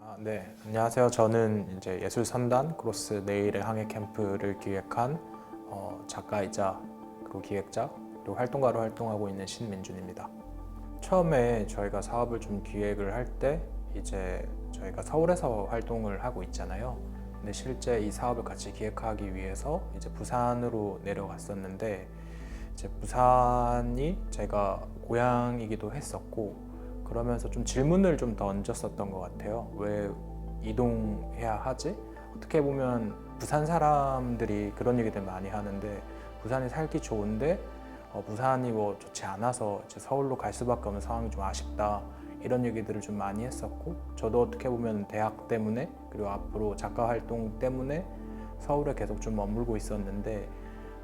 아, 네, 안녕하세요. 저는 이제 예술 선단 크로스 내일의 항해 캠프를 기획한 어, 작가이자 그리고 기획자 그리고 활동가로 활동하고 있는 신민준입니다. 처음에 저희가 사업을 좀 기획을 할 때 이제 저희가 서울에서 활동을 하고 있잖아요. 근데 실제 이 사업을 같이 기획하기 위해서 이제 부산으로 내려갔었는데 이제 부산이 제가 고향이기도 했었고 그러면서 좀 질문을 좀 던졌었던 것 같아요. 왜 이동해야 하지? 어떻게 보면 부산 사람들이 그런 얘기들 많이 하는데 부산이 살기 좋은데 어, 부산이 뭐 좋지 않아서 이제 서울로 갈 수밖에 없는 상황이 좀 아쉽다 이런 얘기들을 좀 많이 했었고 저도 어떻게 보면 대학 때문에 그리고 앞으로 작가 활동 때문에 서울에 계속 좀 머물고 있었는데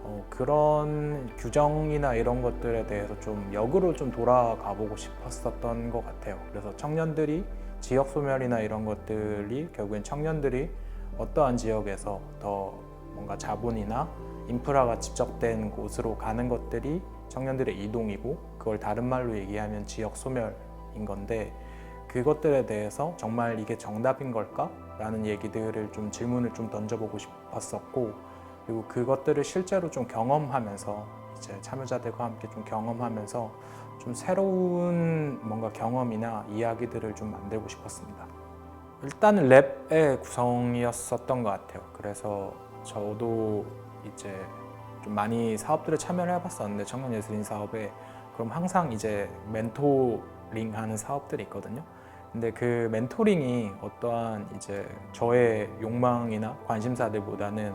어, 그런 규정이나 이런 것들에 대해서 좀 역으로 좀 돌아가 보고 싶었었던 것 같아요. 그래서 청년들이 지역 소멸이나 이런 것들이 결국엔 청년들이 어떠한 지역에서 더 뭔가 자본이나 인프라가 집적된 곳으로 가는 것들이 청년들의 이동이고 그걸 다른 말로 얘기하면 지역 소멸인 건데 그것들에 대해서 정말 이게 정답인 걸까? 라는 얘기들을 좀 질문을 좀 던져보고 싶었었고 그리고 그것들을 실제로 좀 경험하면서 이제 참여자들과 함께 좀 경험하면서 좀 새로운 뭔가 경험이나 이야기들을 좀 만들고 싶었습니다. 일단은 랩의 구성이었었던 것 같아요. 그래서 저도 이제 좀 많이 사업들에 참여를 해봤었는데 청년 예술인 사업에 그럼 항상 이제 멘토링 하는 사업들이 있거든요. 근데 그 멘토링이 어떠한 이제 저의 욕망이나 관심사들보다는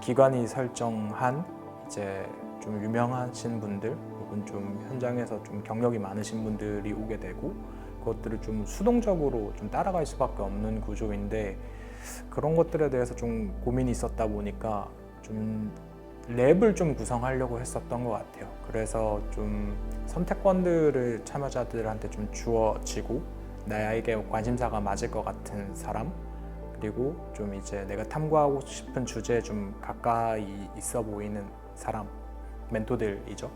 기관이 설정한 이제 좀 유명하신 분들 혹은 좀 현장에서 좀 경력이 많으신 분들이 오게 되고 그것들을 좀 수동적으로 좀 따라갈 수밖에 없는 구조인데 그런 것들에 대해서 좀 고민이 있었다 보니까 좀 랩을 좀 구성하려고 했었던 것 같아요. 그래서 좀 선택권들을 참여자들한테 좀 주어지고 나에게 관심사가 맞을 것 같은 사람 그리고 좀 이제 내가 탐구하고 싶은 주제에 좀 가까이 있어 보이는 사람 멘토들이죠.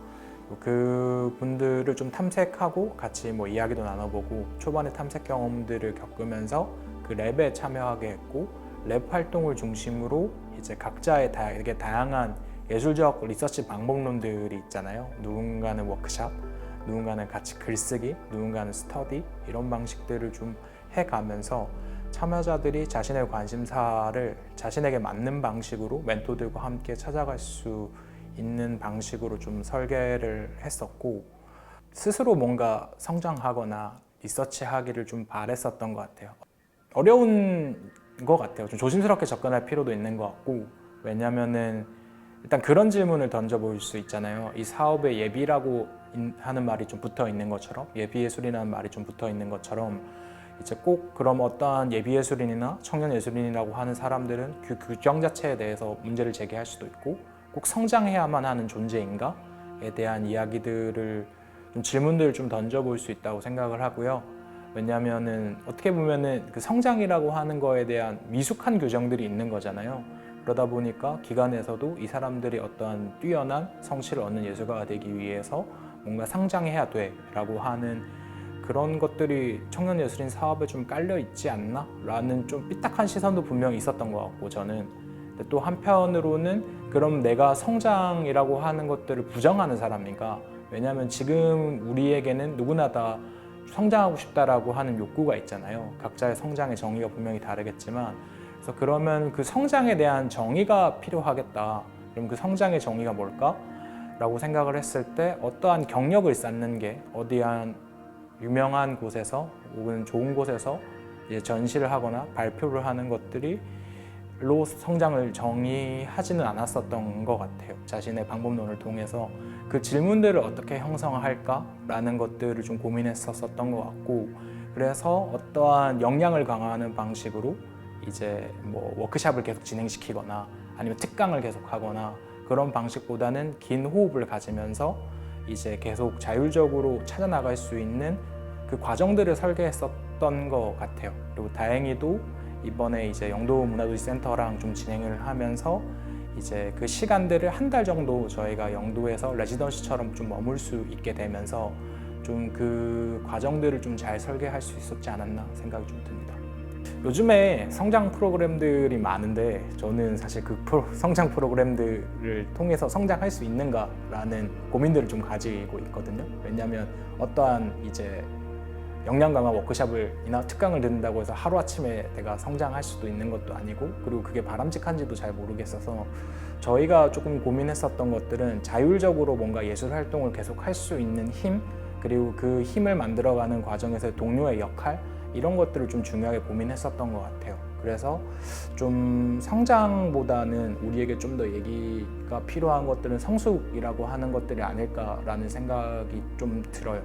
그 분들을 좀 탐색하고 같이 뭐 이야기도 나눠보고 초반에 탐색 경험들을 겪으면서 그 랩에 참여하게 했고 랩 활동을 중심으로 이제 각자의 되게 다양한 예술적 리서치 방법론들이 있잖아요. 누군가는 워크샵, 누군가는 같이 글쓰기, 누군가는 스터디 이런 방식들을 좀 해가면서 참여자들이 자신의 관심사를 자신에게 맞는 방식으로 멘토들과 함께 찾아갈 수 있는 방식으로 좀 설계를 했었고 스스로 뭔가 성장하거나 리서치하기를 좀 바랬었던 것 같아요. 어려운 것 같아요. 좀 조심스럽게 접근할 필요도 있는 것 같고 왜냐면은 일단 그런 질문을 던져볼 수 있잖아요. 이 사업에 예비라고 하는 말이 좀 붙어 있는 것처럼 예비 예술이라는 말이 좀 붙어 있는 것처럼 이제 꼭 그럼 어떠한 예비 예술인이나 청년 예술인이라고 하는 사람들은 그 규정 자체에 대해서 문제를 제기할 수도 있고 꼭 성장해야만 하는 존재인가에 대한 이야기들을 좀 질문들을 좀 던져볼 수 있다고 생각을 하고요. 왜냐하면은 어떻게 보면은 그 성장이라고 하는 거에 대한 미숙한 규정들이 있는 거잖아요. 그러다 보니까 기관에서도 이 사람들이 어떠한 뛰어난 성취를 얻는 예술가가 되기 위해서 뭔가 상장해야 돼라고 하는 그런 것들이 청년 예술인 사업에 좀 깔려 있지 않나? 라는 좀 삐딱한 시선도 분명히 있었던 것 같고 저는 또 한편으로는 그럼 내가 성장이라고 하는 것들을 부정하는 사람인가? 왜냐하면 지금 우리에게는 누구나 다 성장하고 싶다라고 하는 욕구가 있잖아요. 각자의 성장의 정의가 분명히 다르겠지만 그래서 그러면 그 성장에 대한 정의가 필요하겠다. 그럼 그 성장의 정의가 뭘까? 라고 생각을 했을 때 어떠한 경력을 쌓는 게 어디한 유명한 곳에서 혹은 좋은 곳에서 이제 전시를 하거나 발표를 하는 것들이 로 성장을 정의하지는 않았었던 것 같아요. 자신의 방법론을 통해서 그 질문들을 어떻게 형성할까라는 것들을 좀 고민했었던 것 같고 그래서 어떠한 역량을 강화하는 방식으로 이제 뭐 워크샵을 계속 진행시키거나 아니면 특강을 계속 하거나 그런 방식보다는 긴 호흡을 가지면서 이제 계속 자율적으로 찾아 나갈 수 있는 그 과정들을 설계했었던 것 같아요. 그리고 다행히도 이번에 이제 영도 문화도시 센터랑 좀 진행을 하면서 이제 그 시간들을 한 달 정도 저희가 영도에서 레지던시처럼 좀 머물 수 있게 되면서 좀 그 과정들을 좀 잘 설계할 수 있었지 않았나 생각이 좀 듭니다. 요즘에 성장 프로그램들이 많은데 저는 사실 그 프로- 성장 프로그램들을 통해서 성장할 수 있는가라는 고민들을 좀 가지고 있거든요. 왜냐하면 어떠한 이제 역량 강화 워크샵을이나 특강을 듣는다고 해서 하루 아침에 내가 성장할 수도 있는 것도 아니고 그리고 그게 바람직한지도 잘 모르겠어서 저희가 조금 고민했었던 것들은 자율적으로 뭔가 예술 활동을 계속 할 수 있는 힘 그리고 그 힘을 만들어가는 과정에서 동료의 역할 이런 것들을 좀 중요하게 고민했었던 것 같아요. 그래서 좀 성장보다는 우리에게 좀 더 얘기가 필요한 것들은 성숙이라고 하는 것들이 아닐까라는 생각이 좀 들어요.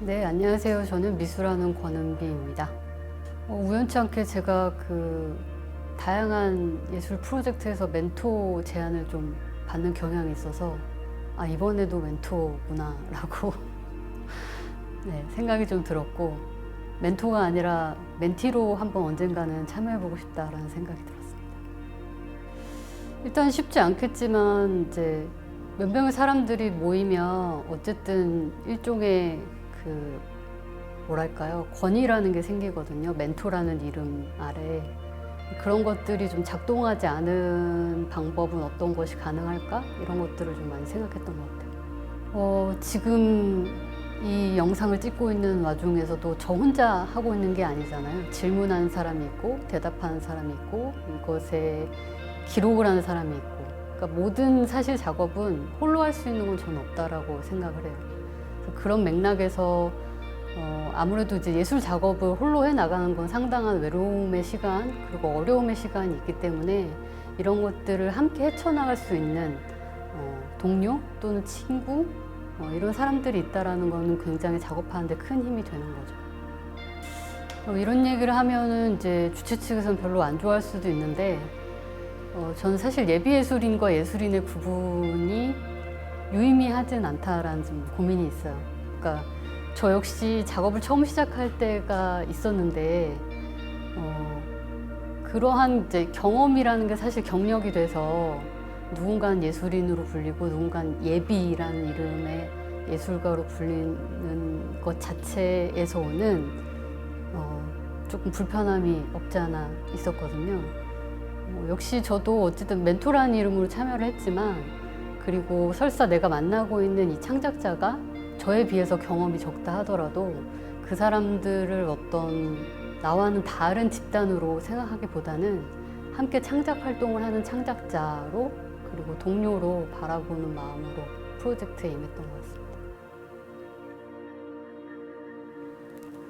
네, 안녕하세요. 저는 미술하는 권은비입니다. 어, 우연치 않게 제가 그 다양한 예술 프로젝트에서 멘토 제안을 좀 받는 경향이 있어서 아, 이번에도 멘토구나라고 네, 생각이 좀 들었고 멘토가 아니라 멘티로 한번 언젠가는 참여해보고 싶다라는 생각이 들었습니다. 일단 쉽지 않겠지만 이제 몇 명의 사람들이 모이면 어쨌든 일종의 그 뭐랄까요 권위라는 게 생기거든요 멘토라는 이름 아래 그런 것들이 좀 작동하지 않은 방법은 어떤 것이 가능할까 이런 것들을 좀 많이 생각했던 것 같아요. 어, 지금 이 영상을 찍고 있는 와중에서도 저 혼자 하고 있는 게 아니잖아요. 질문하는 사람이 있고 대답하는 사람이 있고 이것에 기록을 하는 사람이 있고 그러니까 모든 사실 작업은 홀로 할 수 있는 건 저는 없다라고 생각을 해요. 그런 맥락에서 어, 아무래도 이제 예술 작업을 홀로 해 나가는 건 상당한 외로움의 시간 그리고 어려움의 시간이 있기 때문에 이런 것들을 함께 헤쳐나갈 수 있는 어, 동료 또는 친구 어, 이런 사람들이 있다라는 거는 굉장히 작업하는데 큰 힘이 되는 거죠. 어, 이런 얘기를 하면은 이제 주최 측에서는 별로 안 좋아할 수도 있는데 어, 저는 사실 예비 예술인과 예술인의 구분이 유의미하진 않다라는 좀 고민이 있어요. 그러니까 저 역시 작업을 처음 시작할 때가 있었는데 어, 그러한 이제 경험이라는 게 사실 경력이 돼서 누군가는 예술인으로 불리고 누군가는 예비라는 이름의 예술가로 불리는 것 자체에서 오는 어, 조금 불편함이 없지 않아 있었거든요. 어, 역시 저도 어쨌든 멘토라는 이름으로 참여를 했지만 그리고 설사 내가 만나고 있는 이 창작자가 저에 비해서 경험이 적다 하더라도 그 사람들을 어떤 나와는 다른 집단으로 생각하기보다는 함께 창작 활동을 하는 창작자로 그리고 동료로 바라보는 마음으로 프로젝트에 임했던 것 같습니다.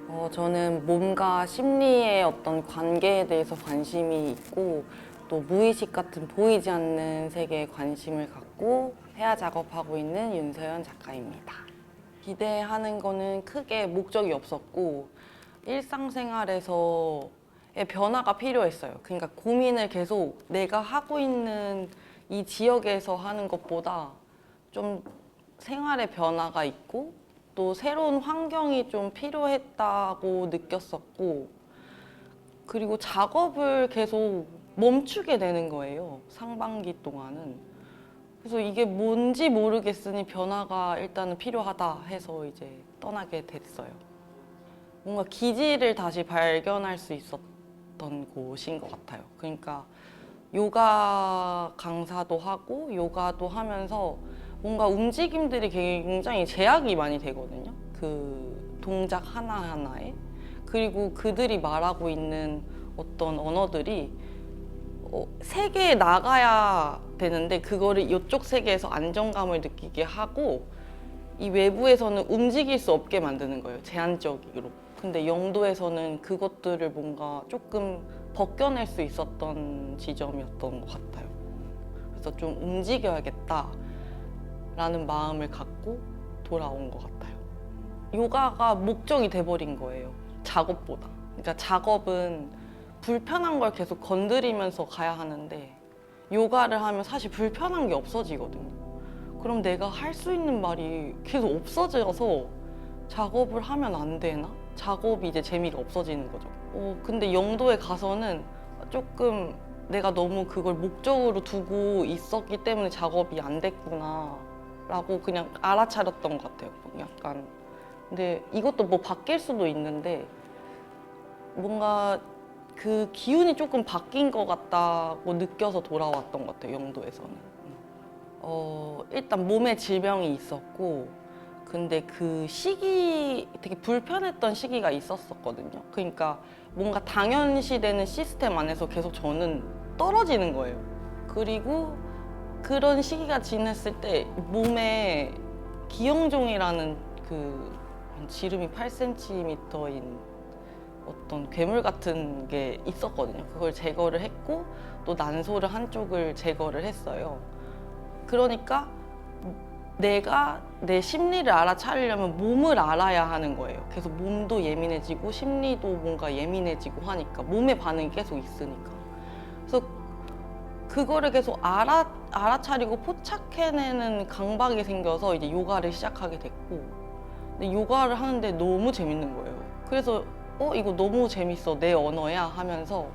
어, 저는 몸과 심리의 어떤 관계에 대해서 관심이 있고 또 무의식 같은 보이지 않는 세계에 관심을 갖고 해야 작업하고 있는 윤서연 작가입니다. 기대하는 거는 크게 목적이 없었고 일상생활에서의 변화가 필요했어요. 그러니까 고민을 계속 내가 하고 있는 이 지역에서 하는 것보다 좀 생활의 변화가 있고 또 새로운 환경이 좀 필요했다고 느꼈었고 그리고 작업을 계속 멈추게 되는 거예요. 상반기 동안은. 그래서 이게 뭔지 모르겠으니 변화가 일단은 필요하다 해서 이제 떠나게 됐어요. 뭔가 기질을 다시 발견할 수 있었던 곳인 것 같아요. 그러니까 요가 강사도 하고 요가도 하면서 뭔가 움직임들이 굉장히 제약이 많이 되거든요. 그 동작 하나하나에. 그리고 그들이 말하고 있는 어떤 언어들이 어, 세계에 나가야 되는데 그거를 이쪽 세계에서 안정감을 느끼게 하고 이 외부에서는 움직일 수 없게 만드는 거예요. 제한적으로. 근데 영도에서는 그것들을 뭔가 조금 벗겨낼 수 있었던 지점이었던 것 같아요. 그래서 좀 움직여야겠다. 라는 마음을 갖고 돌아온 것 같아요. 요가가 목적이 돼버린 거예요. 작업보다. 그러니까 작업은 불편한 걸 계속 건드리면서 가야 하는데 요가를 하면 사실 불편한 게 없어지거든요. 그럼 내가 할 수 있는 말이 계속 없어져서 작업을 하면 안 되나? 작업이 이제 재미가 없어지는 거죠. 어, 근데 영도에 가서는 조금 내가 너무 그걸 목적으로 두고 있었기 때문에 작업이 안 됐구나. 라고 그냥 알아차렸던 것 같아요. 약간 근데 이것도 뭐 바뀔 수도 있는데 뭔가 그 기운이 조금 바뀐 것 같다고 느껴서 돌아왔던 것 같아요 영도에서는. 어 일단 몸에 질병이 있었고 근데 그 시기 되게 불편했던 시기가 있었었거든요. 그러니까 뭔가 당연시되는 시스템 안에서 계속 저는 떨어지는 거예요. 그리고 그런 시기가 지났을 때 몸에 기형종이라는 그 지름이 8cm인 어떤 괴물 같은 게 있었거든요. 그걸 제거를 했고 또 난소를 한쪽을 제거를 했어요. 그러니까 내가 내 심리를 알아차리려면 몸을 알아야 하는 거예요. 그래서 몸도 예민해지고 심리도 뭔가 예민해지고 하니까 몸의 반응이 계속 있으니까. 그래서 그거를 계속 알아 알아차리고 포착해내는 강박이 생겨서 이제 요가를 시작하게 됐고, 근데 요가를 하는데 너무 재밌는 거예요. 그래서 어 이거 너무 재밌어 내 언어야 하면서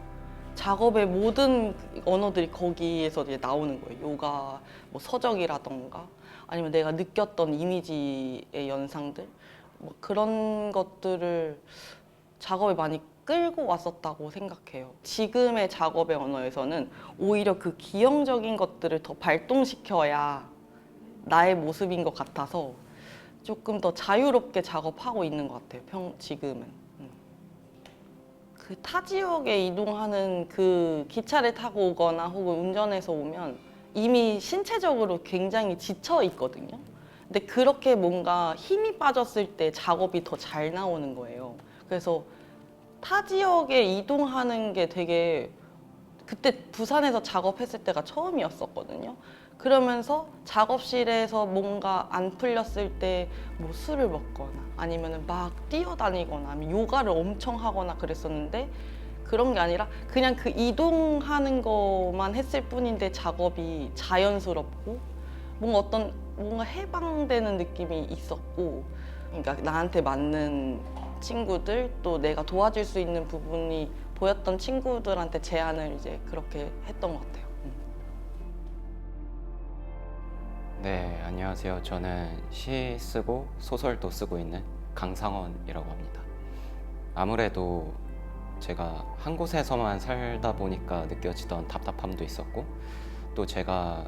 작업의 모든 언어들이 거기에서 이제 나오는 거예요. 요가 뭐 서적이라던가 아니면 내가 느꼈던 이미지의 연상들 뭐 그런 것들을 작업에 많이 끌고 왔었다고 생각해요. 지금의 작업의 언어에서는 오히려 그 기형적인 것들을 더 발동시켜야 나의 모습인 것 같아서 조금 더 자유롭게 작업하고 있는 것 같아요. 평 지금은. 음. 그타 지역에 이동하는 그 기차를 타고 오거나 혹은 운전해서 오면 이미 신체적으로 굉장히 지쳐 있거든요. 근데 그렇게 뭔가 힘이 빠졌을 때 작업이 더 잘 나오는 거예요. 그래서 타 지역에 이동하는 게 되게 그때 부산에서 작업했을 때가 처음이었었거든요. 그러면서 작업실에서 뭔가 안 풀렸을 때 뭐 술을 먹거나 아니면 막 뛰어다니거나 요가를 엄청 하거나 그랬었는데 그런 게 아니라 그냥 그 이동하는 것만 했을 뿐인데 작업이 자연스럽고 뭔가 어떤 뭔가 해방되는 느낌이 있었고 그러니까 나한테 맞는 친구들 또 내가 도와줄 수 있는 부분이 보였던 친구들한테 제안을 이제 그렇게 했던 것 같아요. 음. 네, 안녕하세요. 저는 시 쓰고 소설도 쓰고 있는 강상원이라고 합니다. 아무래도 제가 한 곳에서만 살다 보니까 느껴지던 답답함도 있었고, 또 제가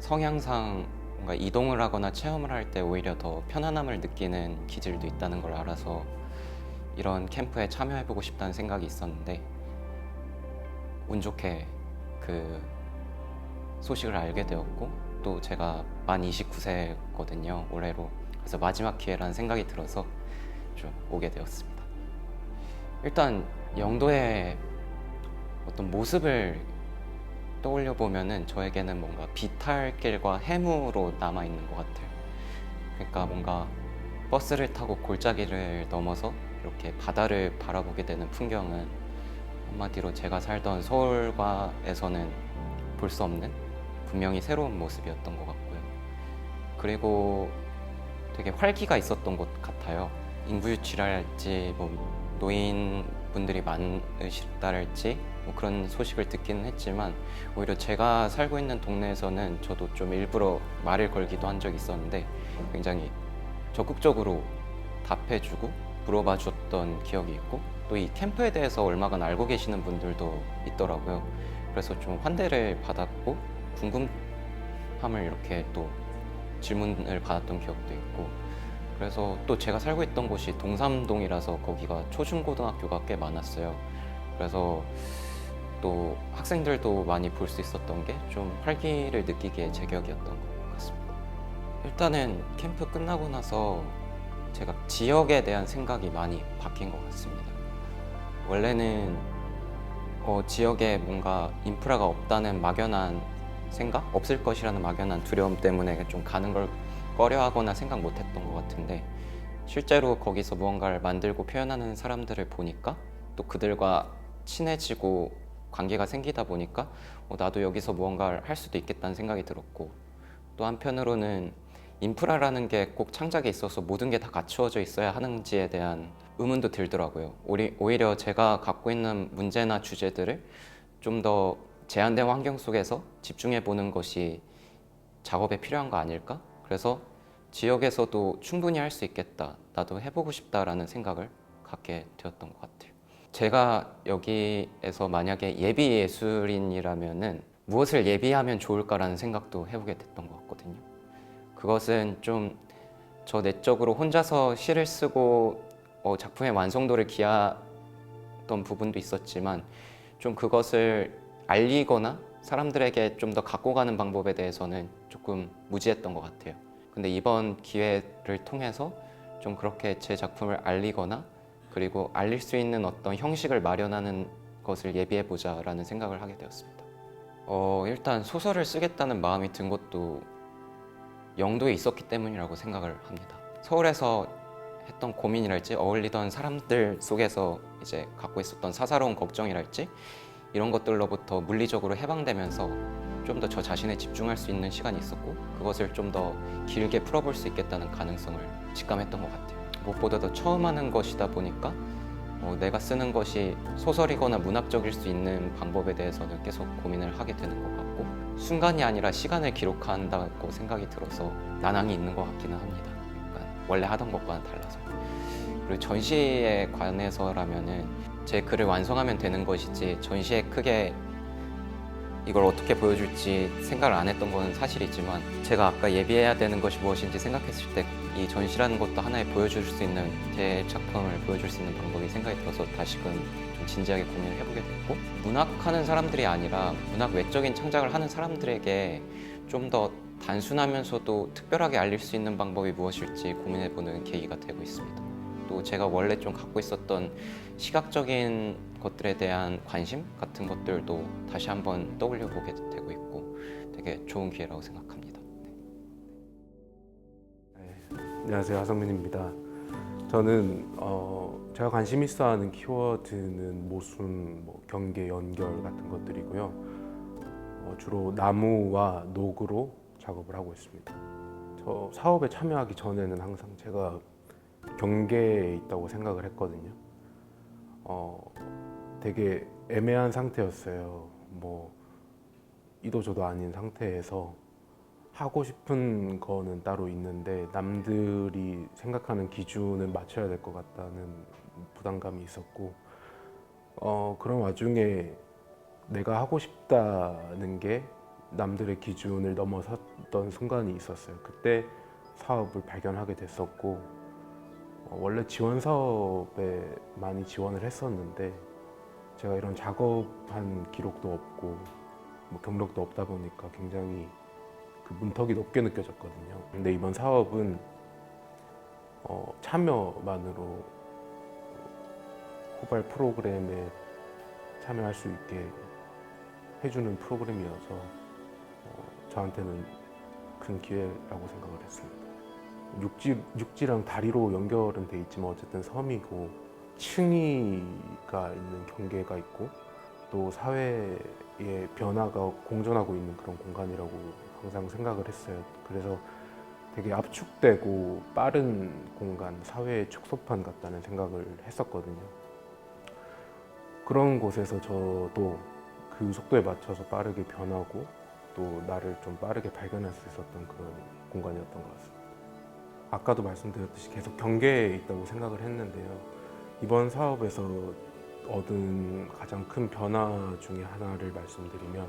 성향상 뭔가 이동을 하거나 체험을 할 때 오히려 더 편안함을 느끼는 기질도 있다는 걸 알아서 이런 캠프에 참여해보고 싶다는 생각이 있었는데, 운 좋게 그 소식을 알게 되었고, 또 제가 만 29세거든요 올해로. 그래서 마지막 기회라는 생각이 들어서 좀 오게 되었습니다. 일단 영도의 어떤 모습을 떠올려 보면은 저에게는 뭔가 비탈길과 해무로 남아 있는 것 같아요 그러니까 뭔가 버스를 타고 골짜기를 넘어서 이렇게 바다를 바라보게 되는 풍경은 한마디로 제가 살던 서울과에서는 볼 수 없는 분명히 새로운 모습이었던 것 같고요. 그리고 되게 활기가 있었던 것 같아요. 인구 유출할지 뭐 노인 분들이 많으시다랄지 뭐 그런 소식을 듣기는 했지만 오히려 제가 살고 있는 동네에서는 저도 좀 일부러 말을 걸기도 한 적이 있었는데 굉장히 적극적으로 답해주고 물어봐 줬던 기억이 있고 또 이 캠프에 대해서 얼마간 알고 계시는 분들도 있더라고요. 그래서 좀 환대를 받았고 궁금함을 이렇게 또 질문을 받았던 기억도 있고 그래서 또 제가 살고 있던 곳이 동삼동이라서 거기가 초중고등학교가 꽤 많았어요. 그래서 또 학생들도 많이 볼 수 있었던 게 좀 활기를 느끼기에 제격이었던 것 같습니다. 일단은 캠프 끝나고 나서 제가 지역에 대한 생각이 많이 바뀐 것 같습니다. 원래는 어, 지역에 뭔가 인프라가 없다는 막연한 생각? 없을 것이라는 막연한 두려움 때문에 좀 가는 걸 꺼려하거나 생각 못했던 것 같은데 실제로 거기서 무언가를 만들고 표현하는 사람들을 보니까 또 그들과 친해지고 관계가 생기다 보니까 어, 나도 여기서 무언가를 할 수도 있겠다는 생각이 들었고 또 한편으로는 인프라라는 게 꼭 창작에 있어서 모든 게 다 갖추어져 있어야 하는지에 대한 의문도 들더라고요. 오히려 제가 갖고 있는 문제나 주제들을 좀 더 제한된 환경 속에서 집중해 보는 것이 작업에 필요한 거 아닐까? 그래서 지역에서도 충분히 할 수 있겠다. 나도 해보고 싶다라는 생각을 갖게 되었던 것 같아요. 제가 여기에서 만약에 예비 예술인이라면은 무엇을 예비하면 좋을까라는 생각도 해보게 됐던 것 같거든요. 그것은 좀 저 내적으로 혼자서 시를 쓰고 어, 작품의 완성도를 기하던 부분도 있었지만 좀 그것을 알리거나 사람들에게 좀 더 갖고 가는 방법에 대해서는 조금 무지했던 것 같아요. 근데 이번 기회를 통해서 좀 그렇게 제 작품을 알리거나 그리고 알릴 수 있는 어떤 형식을 마련하는 것을 예비해 보자라는 생각을 하게 되었습니다. 어, 일단 소설을 쓰겠다는 마음이 든 것도 영도에 있었기 때문이라고 생각을 합니다. 서울에서 했던 고민이랄지 어울리던 사람들 속에서 이제 갖고 있었던 사사로운 걱정이랄지 이런 것들로부터 물리적으로 해방되면서 좀 더 저 자신에 집중할 수 있는 시간이 있었고 그것을 좀 더 길게 풀어볼 수 있겠다는 가능성을 직감했던 것 같아요. 무엇보다도 처음 하는 것이다 보니까 어, 내가 쓰는 것이 소설이거나 문학적일 수 있는 방법에 대해서는 계속 고민을 하게 되는 것 같고 순간이 아니라 시간을 기록한다고 생각이 들어서 난항이 있는 것 같기는 합니다. 그러니까 원래 하던 것과는 달라서 그리고 전시에 관해서라면은 제 글을 완성하면 되는 것이지 전시에 크게 이걸 어떻게 보여줄지 생각을 안 했던 건 사실이지만 제가 아까 예비해야 되는 것이 무엇인지 생각했을 때 이 전시라는 것도 하나의 보여줄 수 있는 제 작품을 보여줄 수 있는 방법이 생각이 들어서 다시금 좀 진지하게 고민을 해보게 됐고 문학하는 사람들이 아니라 문학 외적인 창작을 하는 사람들에게 좀 더 단순하면서도 특별하게 알릴 수 있는 방법이 무엇일지 고민해보는 계기가 되고 있습니다. 또 제가 원래 좀 갖고 있었던 시각적인 것들에 대한 관심 같은 것들도 다시 한번 떠올려 보게 되고 있고 되게 좋은 기회라고 생각합니다. 안녕하세요 하성민입니다. 저는 어, 제가 관심 있어하는 키워드는 모순, 뭐 경계, 연결 같은 것들이고요. 어, 주로 나무와 녹으로 작업을 하고 있습니다. 저 사업에 참여하기 전에는 항상 제가 경계에 있다고 생각을 했거든요. 어, 되게 애매한 상태였어요. 뭐 이도저도 아닌 상태에서 하고 싶은 거는 따로 있는데 남들이 생각하는 기준을 맞춰야 될 것 같다는 부담감이 있었고 어, 그런 와중에 내가 하고 싶다는 게 남들의 기준을 넘어섰던 순간이 있었어요. 그때 사업을 발견하게 됐었고 어, 원래 지원 사업에 많이 지원을 했었는데 제가 이런 작업한 기록도 없고 뭐 경력도 없다 보니까 굉장히 그 문턱이 높게 느껴졌거든요. 근데 이번 사업은 어, 참여만으로 호발 프로그램에 참여할 수 있게 해주는 프로그램이어서 어, 저한테는 큰 기회라고 생각을 했습니다. 육지, 육지랑 다리로 연결은 돼 있지만 어쨌든 섬이고 층위가 있는 경계가 있고 또 사회의 변화가 공존하고 있는 그런 공간이라고 항상 생각을 했어요. 그래서 되게 압축되고 빠른 공간, 사회의 축소판 같다는 생각을 했었거든요. 그런 곳에서 저도 그 속도에 맞춰서 빠르게 변하고 또 나를 좀 빠르게 발견할 수 있었던 그런 공간이었던 것 같습니다. 아까도 말씀드렸듯이 계속 경계에 있다고 생각을 했는데요. 이번 사업에서 얻은 가장 큰 변화 중에 하나를 말씀드리면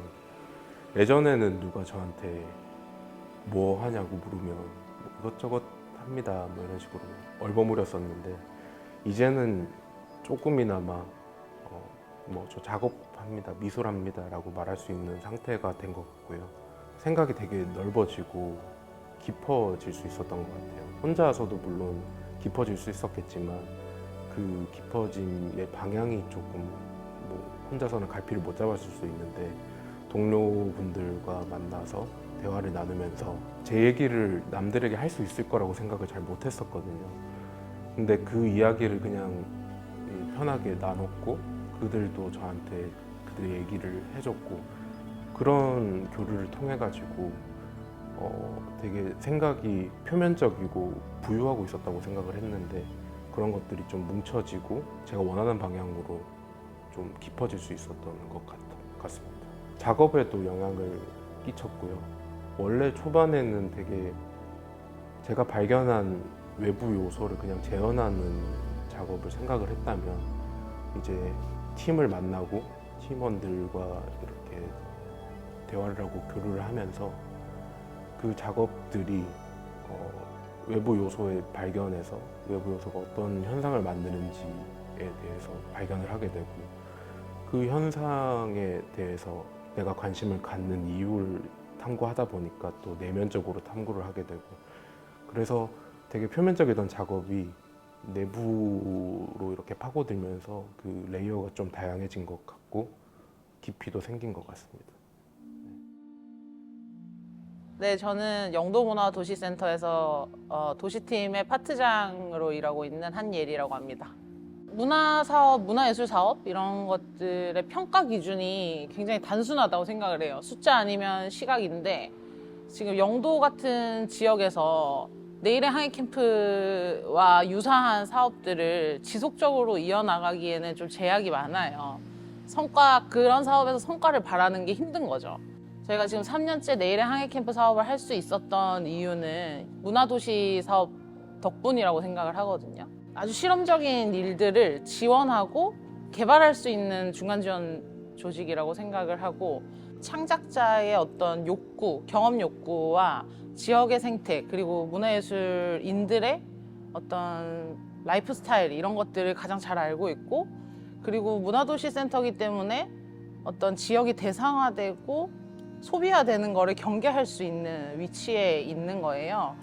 예전에는 누가 저한테 뭐 하냐고 물으면 뭐 이것저것 합니다. 뭐 이런 식으로 얼버무렸었는데 이제는 조금이나마 어, 뭐저 작업합니다. 미술합니다라고 말할 수 있는 상태가 된 것 같고요. 생각이 되게 넓어지고 깊어질 수 있었던 것 같아요 혼자서도 물론 깊어질 수 있었겠지만 그 깊어짐의 방향이 조금 뭐 혼자서는 갈피를 못 잡았을 수 있는데 동료분들과 만나서 대화를 나누면서 제 얘기를 남들에게 할 수 있을 거라고 생각을 잘 못했었거든요. 근데 그 이야기를 그냥 편하게 나눴고 그들도 저한테 그들의 얘기를 해줬고 그런 교류를 통해 가지고 어, 되게 생각이 표면적이고 부유하고 있었다고 생각을 했는데 그런 것들이 좀 뭉쳐지고 제가 원하는 방향으로 좀 깊어질 수 있었던 것 같, 같습니다. 작업에도 영향을 끼쳤고요. 원래 초반에는 되게 제가 발견한 외부 요소를 그냥 재현하는 작업을 생각을 했다면 이제 팀을 만나고 팀원들과 이렇게 대화를 하고 교류를 하면서 그 작업들이 어, 외부 요소에 발견해서 외부 요소가 어떤 현상을 만드는지에 대해서 발견을 하게 되고 그 현상에 대해서 내가 관심을 갖는 이유를 탐구하다 보니까 또 내면적으로 탐구를 하게 되고 그래서 되게 표면적이던 작업이 내부로 이렇게 파고들면서 그 레이어가 좀 다양해진 것 같고 깊이도 생긴 것 같습니다. 네, 저는 영도문화도시센터에서 어, 도시팀의 파트장으로 일하고 있는 한예리라고 합니다. 문화사업, 문화예술사업 이런 것들의 평가 기준이 굉장히 단순하다고 생각을 해요. 숫자 아니면 시각인데 지금 영도 같은 지역에서 내일의 항해 캠프와 유사한 사업들을 지속적으로 이어나가기에는 좀 제약이 많아요. 성과, 그런 사업에서 성과를 바라는 게 힘든 거죠. 저희가 지금 3년째 내일의 항해 캠프 사업을 할 수 있었던 이유는 문화도시 사업 덕분이라고 생각을 하거든요. 아주 실험적인 일들을 지원하고 개발할 수 있는 중간 지원 조직이라고 생각을 하고 창작자의 어떤 욕구, 경험 욕구와 지역의 생태 그리고 문화예술인들의 어떤 라이프 스타일 이런 것들을 가장 잘 알고 있고 그리고 문화도시 센터기 때문에 어떤 지역이 대상화되고 소비화되는 거를 경계할 수 있는 위치에 있는 거예요.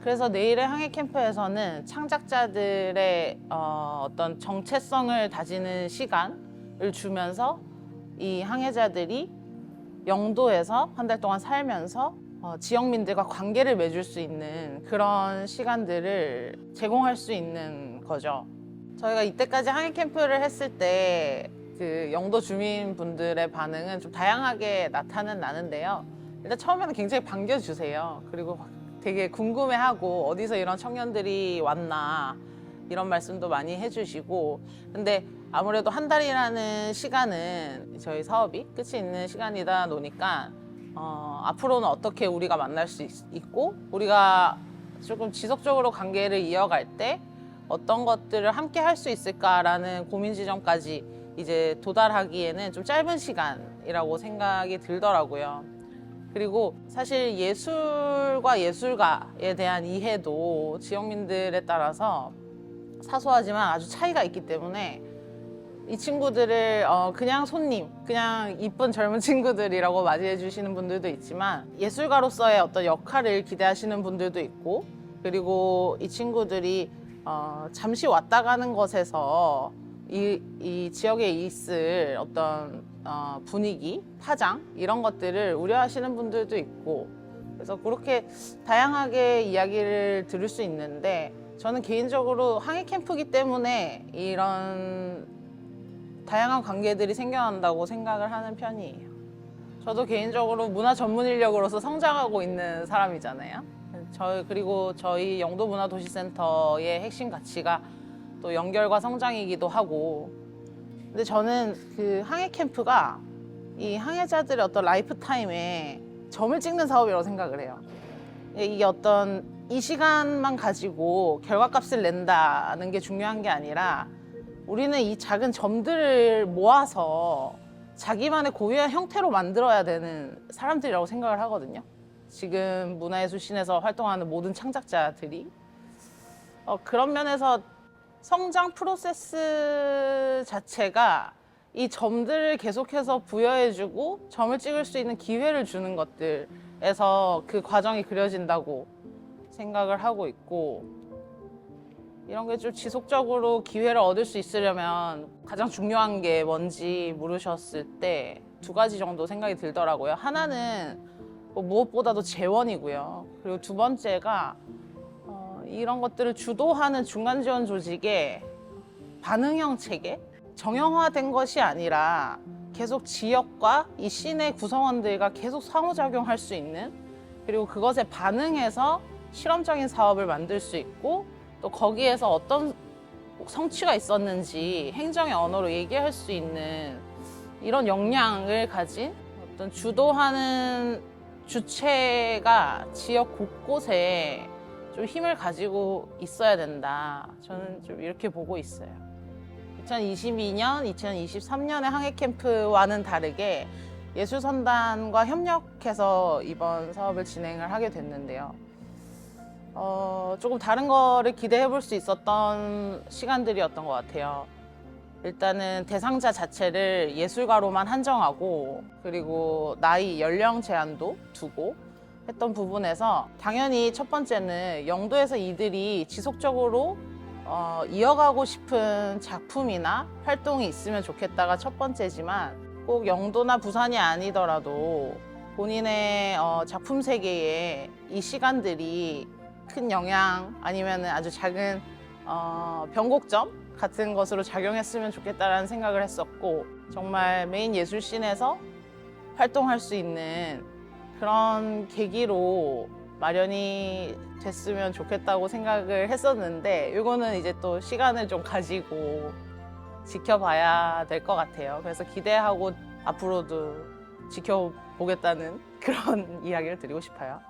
그래서 내일의 항해 캠프에서는 창작자들의 어, 어떤 정체성을 다지는 시간을 주면서 이 항해자들이 영도에서 한 달 동안 살면서 어, 지역민들과 관계를 맺을 수 있는 그런 시간들을 제공할 수 있는 거죠. 저희가 이때까지 항해 캠프를 했을 때 그 영도 주민분들의 반응은 좀 다양하게 나타는 나는데요. 일단 처음에는 굉장히 반겨주세요. 그리고 되게 궁금해하고 어디서 이런 청년들이 왔나 이런 말씀도 많이 해주시고 근데 아무래도 한 달이라는 시간은 저희 사업이 끝이 있는 시간이다 노니까 어, 앞으로는 어떻게 우리가 만날 수 있, 있고 우리가 조금 지속적으로 관계를 이어갈 때 어떤 것들을 함께 할 수 있을까라는 고민 지점까지 이제 도달하기에는 좀 짧은 시간이라고 생각이 들더라고요. 그리고 사실 예술과 예술가에 대한 이해도 지역민들에 따라서 사소하지만 아주 차이가 있기 때문에 이 친구들을 어, 그냥 손님, 그냥 이쁜 젊은 친구들이라고 맞이해 주시는 분들도 있지만 예술가로서의 어떤 역할을 기대하시는 분들도 있고 그리고 이 친구들이 어, 잠시 왔다 가는 것에서 이, 이 지역에 있을 어떤 어, 분위기, 파장 이런 것들을 우려하시는 분들도 있고 그래서 그렇게 다양하게 이야기를 들을 수 있는데 저는 개인적으로 항해 캠프기 때문에 이런 다양한 관계들이 생겨난다고 생각을 하는 편이에요. 저도 개인적으로 문화 전문 인력으로서 성장하고 있는 사람이잖아요. 저희 그리고 저희 영도 문화도시센터의 핵심 가치가 또 연결과 성장이기도 하고 근데 저는 그 항해 캠프가 이 항해자들의 어떤 라이프 타임에 점을 찍는 사업이라고 생각을 해요. 이게 어떤 이 시간만 가지고 결과값을 낸다는 게 중요한 게 아니라 우리는 이 작은 점들을 모아서 자기만의 고유한 형태로 만들어야 되는 사람들이라고 생각을 하거든요. 지금 문화예술신에서 활동하는 모든 창작자들이 어, 그런 면에서 성장 프로세스 자체가 이 점들을 계속해서 부여해주고 점을 찍을 수 있는 기회를 주는 것들에서 그 과정이 그려진다고 생각을 하고 있고 이런 게 좀 지속적으로 기회를 얻을 수 있으려면 가장 중요한 게 뭔지 물으셨을 때 두 가지 정도 생각이 들더라고요. 하나는 뭐 무엇보다도 재원이고요. 그리고 두 번째가 어, 이런 것들을 주도하는 중간 지원 조직의 반응형 체계? 정형화된 것이 아니라 계속 지역과 이 시내 구성원들과 계속 상호작용할 수 있는 그리고 그것에 반응해서 실험적인 사업을 만들 수 있고 또 거기에서 어떤 성취가 있었는지 행정의 언어로 얘기할 수 있는 이런 역량을 가진 어떤 주도하는 주체가 지역 곳곳에 좀 힘을 가지고 있어야 된다. 저는 좀 이렇게 보고 있어요. 2022년, 2023년의 항해 캠프와는 다르게 예술선단과 협력해서 이번 사업을 진행을 하게 됐는데요. 어, 조금 다른 거를 기대해 볼 수 있었던 시간들이었던 것 같아요. 일단은 대상자 자체를 예술가로만 한정하고 그리고 나이 연령 제한도 두고 했던 부분에서 당연히 첫 번째는 영도에서 이들이 지속적으로 어, 이어가고 싶은 작품이나 활동이 있으면 좋겠다가 첫 번째지만 꼭 영도나 부산이 아니더라도 본인의 어, 작품 세계에 이 시간들이 큰 영향 아니면 아주 작은 어, 변곡점 같은 것으로 작용했으면 좋겠다라는 생각을 했었고 정말 메인 예술씬에서 활동할 수 있는 그런 계기로 마련이 됐으면 좋겠다고 생각을 했었는데 이거는 이제 또 시간을 좀 가지고 지켜봐야 될 것 같아요. 그래서 기대하고 앞으로도 지켜보겠다는 그런 이야기를 드리고 싶어요.